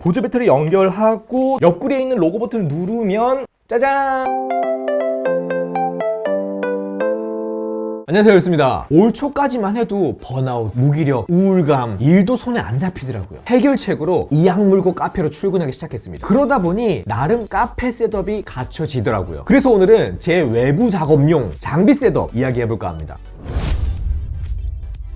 보조 배터리 연결하고 옆구리에 있는 로고 버튼을 누르면 짜잔! 안녕하세요 였습니다. 올 초까지만 해도 번아웃, 무기력, 우울감 일도 손에 안 잡히더라고요. 해결책으로 이악 물고 카페로 출근하기 시작했습니다. 그러다 보니 나름 카페 셋업이 갖춰지더라고요. 그래서 오늘은 제 외부 작업용 장비 셋업 이야기해볼까 합니다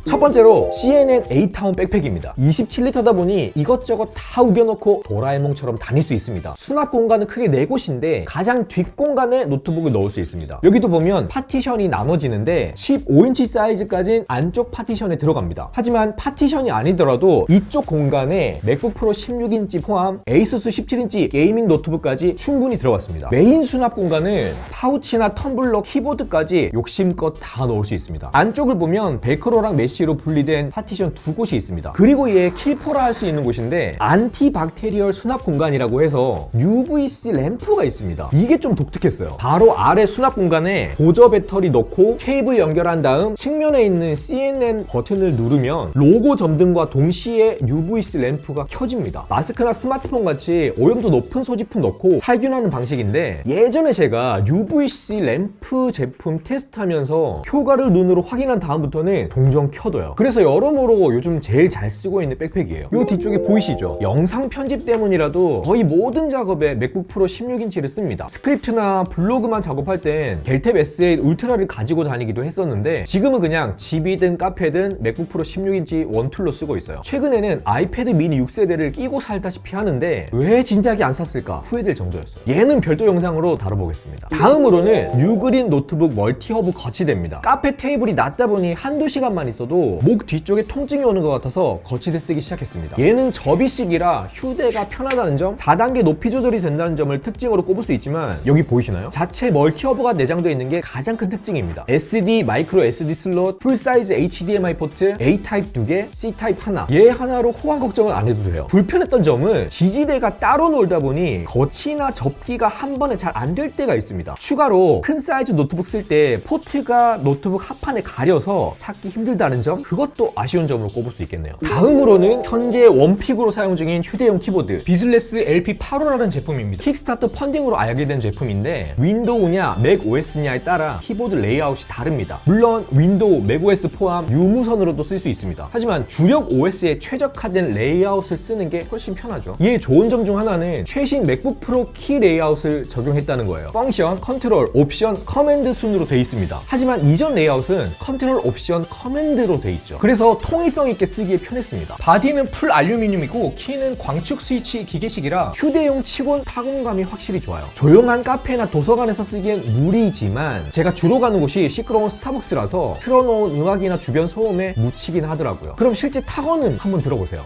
첫 번째로 CNN A타운 백팩입니다. 27리터다 보니 이것저것 다 우겨놓고 도라에몽처럼 다닐 수 있습니다. 수납 공간은 크게 4곳인데 가장 뒷공간에 노트북을 넣을 수 있습니다. 여기도 보면 파티션이 나눠지는데 15인치 사이즈까진 안쪽 파티션에 들어갑니다. 하지만 파티션이 아니더라도 이쪽 공간에 맥북 프로 16인치 포함 에이수스 17인치 게이밍 노트북까지 충분히 들어갔습니다. 메인 수납 공간은 파우치나 텀블러, 키보드까지 욕심껏 다 넣을 수 있습니다. 안쪽을 보면 벨크로랑 메 쉬로 분리된 파티션 두 곳이 있습니다. 그리고 얘 킬포라 할 수 있는 곳인데 안티박테리얼 수납 공간이라고 해서 UVC 램프가 있습니다. 이게 좀 독특했어요. 바로 아래 수납 공간에 보조 배터리 넣고 케이블 연결한 다음 측면에 있는 CNN 버튼을 누르면 로고 점등과 동시에 UVC 램프가 켜집니다. 마스크나 스마트폰 같이 오염도 높은 소지품 넣고 살균하는 방식인데 예전에 제가 UVC 램프 제품 테스트하면서 효과를 눈으로 확인한 다음부터는 종종 켜둬요. 그래서 여러모로 요즘 제일 잘 쓰고 있는 백팩이에요. 이 뒤쪽에 보이시죠? 영상 편집 때문이라도 거의 모든 작업에 맥북 프로 16인치를 씁니다. 스크립트나 블로그만 작업할 땐 겔탭 S8 울트라를 가지고 다니기도 했었는데 지금은 그냥 집이든 카페든 맥북 프로 16인치 원툴로 쓰고 있어요. 최근에는 아이패드 미니 6세대를 끼고 살다시피 하는데 왜 진작에 안 샀을까 후회될 정도였어요. 얘는 별도 영상으로 다뤄보겠습니다. 다음으로는 뉴그린 노트북 멀티허브 거치대입니다. 카페 테이블이 낮다 보니 한두 시간만 있어도 목 뒤쪽에 통증이 오는 것 같아서 거치대 쓰기 시작했습니다. 얘는 접이식이라 휴대가 편하다는 점, 4단계 높이 조절이 된다는 점을 특징으로 꼽을 수 있지만 여기 보이시나요? 자체 멀티허브가 내장되어 있는 게 가장 큰 특징입니다. SD, 마이크로 SD 슬롯, 풀사이즈 HDMI 포트, A 타입 2개, C 타입 하나. 얘 하나로 호환 걱정을 안 해도 돼요. 불편했던 점은 지지대가 따로 놀다 보니 거치나 접기가 한 번에 잘 안 될 때가 있습니다. 추가로 큰 사이즈 노트북 쓸 때 포트가 노트북 하판에 가려서 찾기 힘들다는 점 그것도 아쉬운 점으로 꼽을 수 있겠네요. 다음으로는 현재 원픽으로 사용 중인 휴대용 키보드 비즐레스 LP85라는 제품입니다. 킥스타터 펀딩으로 알게 된 제품인데 윈도우냐 맥 OS냐에 따라 키보드 레이아웃이 다릅니다. 물론 윈도우, 맥 OS 포함 유무선으로도 쓸 수 있습니다. 하지만 주력 OS에 최적화된 레이아웃을 쓰는 게 훨씬 편하죠. 얘 좋은 점 중 하나는 최신 맥북 프로 키 레이아웃을 적용했다는 거예요. 펑션, 컨트롤, 옵션, 커맨드 순으로 돼 있습니다. 하지만 이전 레이아웃은 컨트롤, 옵션, 커맨드로 돼 있죠. 그래서 통일성 있게 쓰기에 편했습니다. 바디는 풀 알루미늄이고 키는 광축 스위치 기계식이라 휴대용 치곤 타공감이 확실히 좋아요. 조용한 카페나 도서관에서 쓰기엔 무리지만 제가 주로 가는 곳이 시끄러운 스타벅스라서 틀어놓은 음악이나 주변 소음에 묻히긴 하더라고요. 그럼 실제 타건은 한번 들어보세요.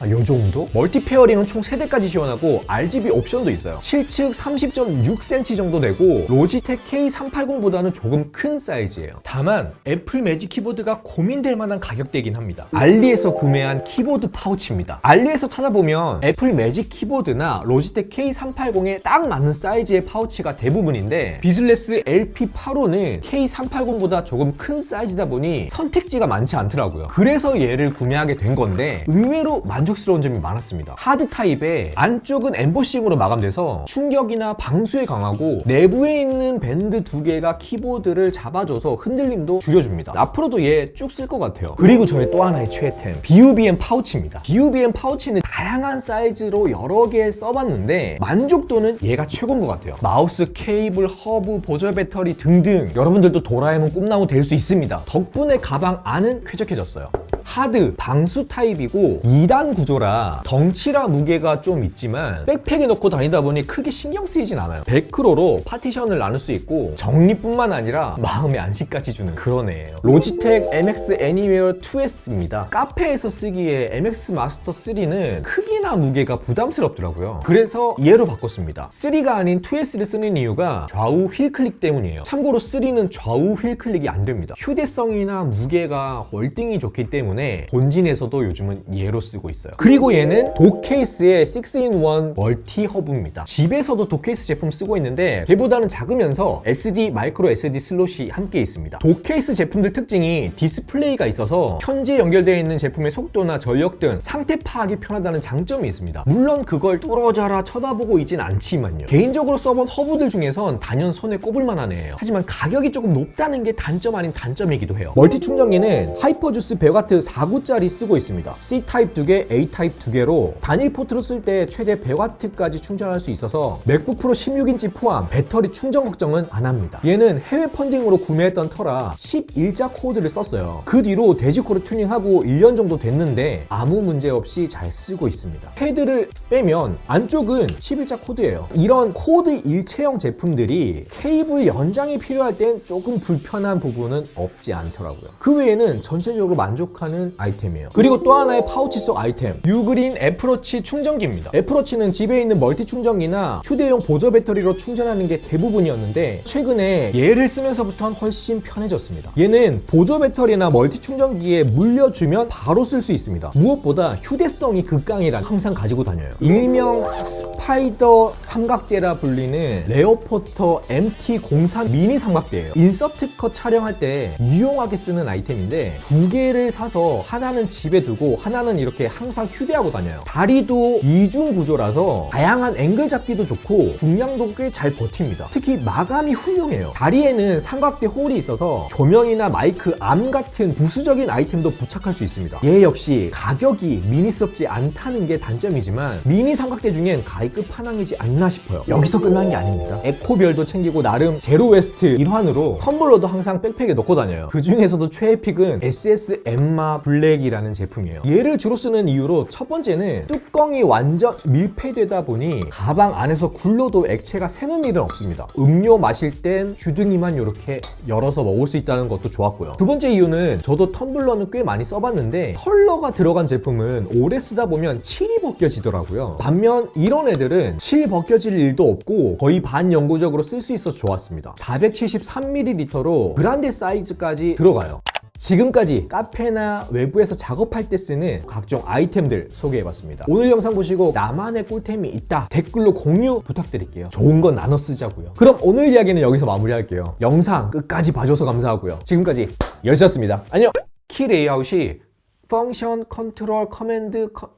아, 요 정도? 멀티 페어링은 총 3대까지 지원하고 RGB 옵션도 있어요. 실측 30.6cm 정도 되고 로지텍 K380보다는 조금 큰 사이즈예요. 다만 애플 매직 키보드가 고민될 만한 가격대이긴 합니다. 알리에서 구매한 키보드 파우치입니다. 알리에서 찾아보면 애플 매직 키보드나 로지텍 K380에 딱 맞는 사이즈의 파우치가 대부분인데 비즐레스 LP85는 K380보다 조금 큰 사이즈다 보니 선택지가 많지 않더라고요. 그래서 얘를 구매하게 된 건데 의외로 만 족스러운 점이 많았습니다. 하드 타입에 안쪽은 엠보싱으로 마감돼서 충격이나 방수에 강하고 내부에 있는 밴드 두 개가 키보드를 잡아줘서 흔들림도 줄여줍니다. 앞으로도 얘 쭉 쓸 것 같아요. 그리고 저의 또 하나의 최애템 BUBM 파우치입니다. BUBM 파우치는 다양한 사이즈로 여러 개 써봤는데 만족도는 얘가 최고인 것 같아요. 마우스, 케이블, 허브, 보조 배터리 등등 여러분들도 도라에몽 꿈나무 될 수 있습니다. 덕분에 가방 안은 쾌적해졌어요. 하드, 방수 타입이고 2단 구조라 덩치라 무게가 좀 있지만 백팩에 넣고 다니다 보니 크게 신경 쓰이진 않아요. 100크로로 파티션을 나눌 수 있고 정리뿐만 아니라 마음의 안식까지 주는 그런 애예요. 로지텍 MX Anywhere 2S입니다. 카페에서 쓰기에 MX 마스터 3는 크기나 무게가 부담스럽더라고요. 그래서 얘로 바꿨습니다. 3가 아닌 2S를 쓰는 이유가 좌우 휠 클릭 때문이에요. 참고로 3는 좌우 휠 클릭이 안 됩니다. 휴대성이나 무게가 월등히 좋기 때문에 때문에 본진에서도 요즘은 얘로 쓰고 있어요. 그리고 얘는 독케이스의 6in1 멀티 허브입니다. 집에서도 독케이스 제품 쓰고 있는데 걔보다는 작으면서 SD 마이크로 SD 슬롯이 함께 있습니다. 독케이스 제품들 특징이 디스플레이가 있어서 현재 연결되어 있는 제품의 속도나 전력 등 상태 파악이 편하다는 장점이 있습니다. 물론 그걸 뚫어져라 쳐다보고 있진 않지만요. 개인적으로 써본 허브들 중에선 단연 손에 꼽을 만한 애예요. 하지만 가격이 조금 높다는 게 단점 아닌 단점이기도 해요. 멀티 충전기는 하이퍼주스 100W 4구짜리 쓰고 있습니다. C 타입 2개, A 타입 2개로 단일 포트로 쓸 때 최대 100W까지 충전할 수 있어서 맥북 프로 16인치 포함 배터리 충전 걱정은 안 합니다. 얘는 해외 펀딩으로 구매했던 터라 11자 코드를 썼어요. 그 뒤로 돼지코를 튜닝하고 1년 정도 됐는데 아무 문제 없이 잘 쓰고 있습니다. 패드를 빼면 안쪽은 11자 코드예요. 이런 코드 일체형 제품들이 케이블 연장이 필요할 땐 조금 불편한 부분은 없지 않더라고요. 그 외에는 전체적으로 만족하는 아이템이에요. 그리고 또 하나의 파우치 속 아이템 유그린 애플워치 충전기입니다. 애플워치는 집에 있는 멀티 충전기나 휴대용 보조 배터리로 충전하는 게 대부분이었는데 최근에 얘를 쓰면서부터는 훨씬 편해졌습니다. 얘는 보조 배터리나 멀티 충전기에 물려주면 바로 쓸 수 있습니다. 무엇보다 휴대성이 극강이라 항상 가지고 다녀요. 일명 스 파이더 삼각대라 불리는 레오포터 MT03 미니 삼각대예요. 인서트 컷 촬영할 때 유용하게 쓰는 아이템인데 두 개를 사서 하나는 집에 두고 하나는 이렇게 항상 휴대하고 다녀요. 다리도 이중 구조라서 다양한 앵글 잡기도 좋고 중량도 꽤 잘 버팁니다. 특히 마감이 훌륭해요. 다리에는 삼각대 홀이 있어서 조명이나 마이크 암 같은 부수적인 아이템도 부착할 수 있습니다. 얘 역시 가격이 미니 스럽지 않다는 게 단점이지만 미니 삼각대 중엔 가히 끝판왕이지 않나 싶어요. 여기서 끝난 게 아닙니다. 에코별도 챙기고 나름 제로 웨스트 일환으로 텀블러도 항상 백팩에 넣고 다녀요. 그 중에서도 최애 픽은 SS 엠마 블랙이라는 제품이에요. 얘를 주로 쓰는 이유로 첫 번째는 뚜껑이 완전 밀폐되다 보니 가방 안에서 굴러도 액체가 새는 일은 없습니다. 음료 마실 땐 주둥이만 이렇게 열어서 먹을 수 있다는 것도 좋았고요. 두 번째 이유는 저도 텀블러는 꽤 많이 써봤는데 컬러가 들어간 제품은 오래 쓰다 보면 칠이 벗겨지더라고요. 반면 이런 애들 은칠 벗겨질 일도 없고 거의 반영구적으로 쓸 수 있어서 좋았습니다. 473ml로 그란데 사이즈까지 들어가요. 지금까지 카페나 외부에서 작업할 때 쓰는 각종 아이템들 소개해봤습니다. 오늘 영상 보시고 나만의 꿀템이 있다 댓글로 공유 부탁드릴게요. 좋은 건 나눠 쓰자고요. 그럼 오늘 이야기는 여기서 마무리할게요. 영상 끝까지 봐줘서 감사하고요. 지금까지 열쇠였습니다. 안녕! 키 레이아웃이 펑션 컨트롤 커맨드 커...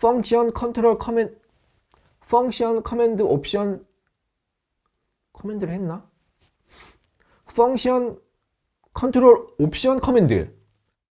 펑션 컨트롤 커맨 펑 션 커맨드 옵션 커맨드를 했나? 펑션 컨트롤 옵션 커맨드